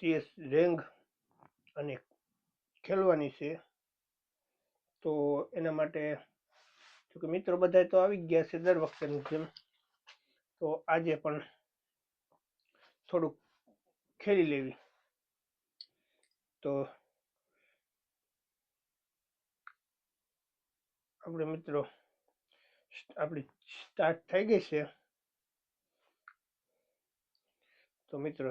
CS રેંગ અને ખેલવાની છે. તો એના માટે જોકે મિત્રો બધા તો આવી ગયા છે દર વખતેની જેમ. તો આજે પણ થોડુંક ખેલી લેવી. તો આપણે મિત્રો આપણી સ્ટાર્ટ થઈ ગઈ છે. તો મિત્રો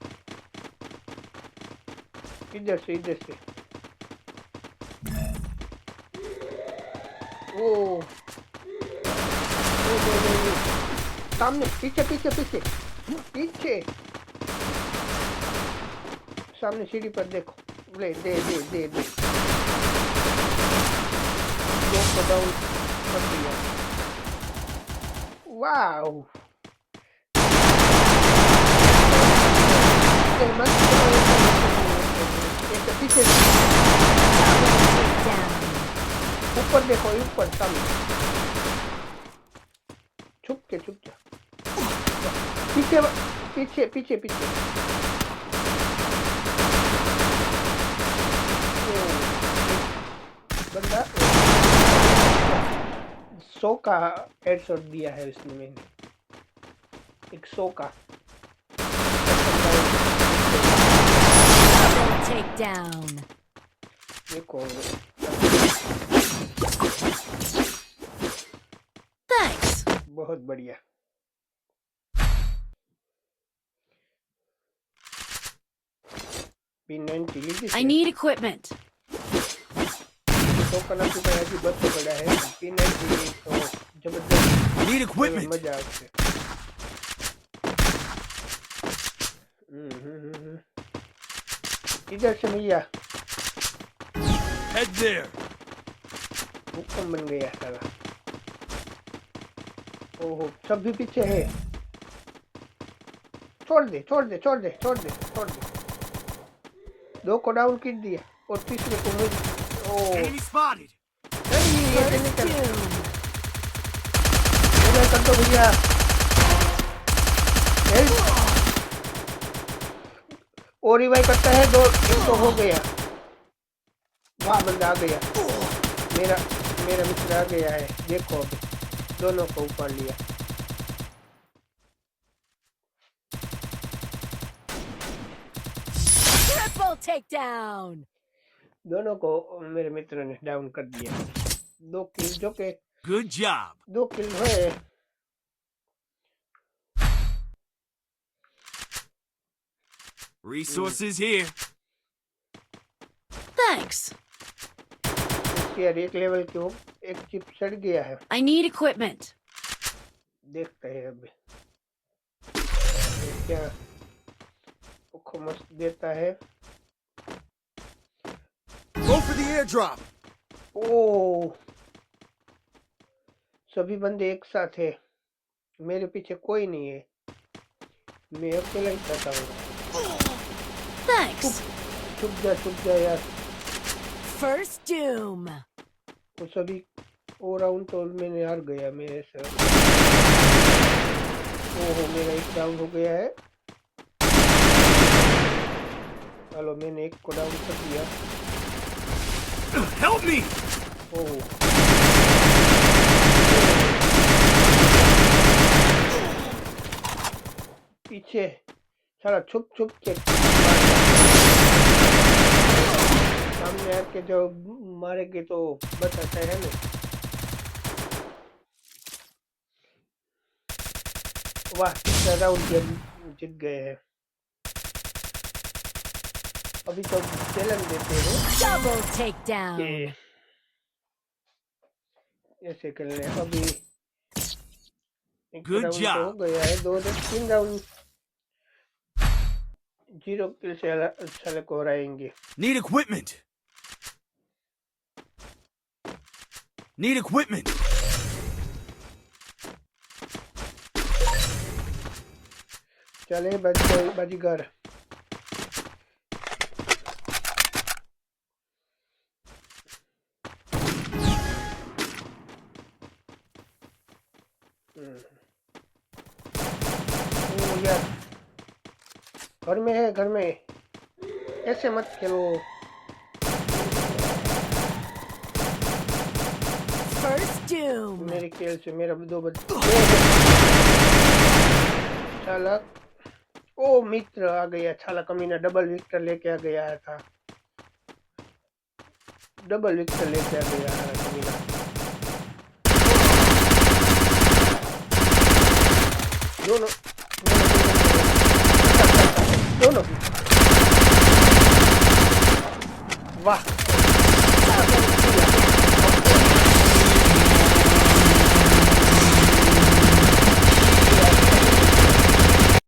इधर से इधर से ओ सामने पीछे पीछे पीछे पीछे सामने सीढ़ी पर देखो ले दे दे दे दे डाउन कर वाओ पीछे ऊपर देखो ऊपर सामने छुप के छुप के पीछे पीछे पीछे पीछे बंदा सौ का हेडशॉट दिया है उसने मैंने एक सौ का down. Thanks. बहुत बढ़िया. I need equipment. Need equipment. इधर से भैया Head there. भूकंप बन गया साला ओहो सब भी पीछे है छोड़ दे छोड़ दे छोड़ दे छोड़ दे छोड़ दे दो को डाउन कर दिया और तीसरे को मिल ओ. नहीं, ये तो निकल Boom. कर दो भैया और रिवाइव करता है दो एक तो हो गया। वाह बंदा आ गया। मेरा मेरा मित्र आ गया है। देखो दोनों को ऊपर लिया। दोनों को मेरे मित्र ने डाउन कर दिया। दो किल जो के Good job. दो किल हुए Resources here. Thanks. यार एक लेवल के हो एक चिप सड़ गया है I need equipment. देखते हैं अभी क्या मस्त देता है Go for the airdrop. ओ सभी बंदे एक साथ है मेरे पीछे कोई नहीं है मैं अकेला ही जाता हूँ Thanks. छुप जा छुप जा यार First doom. वो सभी ओ राउंड तो मैंने हार गया मेरे से ओहो मेरा एक डाउन हो गया है चलो मैंने एक को डाउन कर दिया Help me. ओहो पीछे साला छुप छुप के सामने आके जो मारेंगे तो बताता है ना। वाह तीसरा राउंड जीत गए हैं। अभी तो चैलेंज देते हैं। Double कि takedown. ऐसे कर ले अभी एक Good राउंड तो हो गया है दो तीन राउंड ज़ीरो किल से अला- साले को हराएँगे Need equipment. Need equipment. चले बाजी बाजीगर यार घर में है घर में। ऐसे मत खेलो। मेरे खेल से मेरा दो साला ओ मित्र आ गया साला कमीना डबल विक्टर लेके आ गया था। डबल विक्टर लेके आ गया है कमीना दोनों दोनों दोनों वाह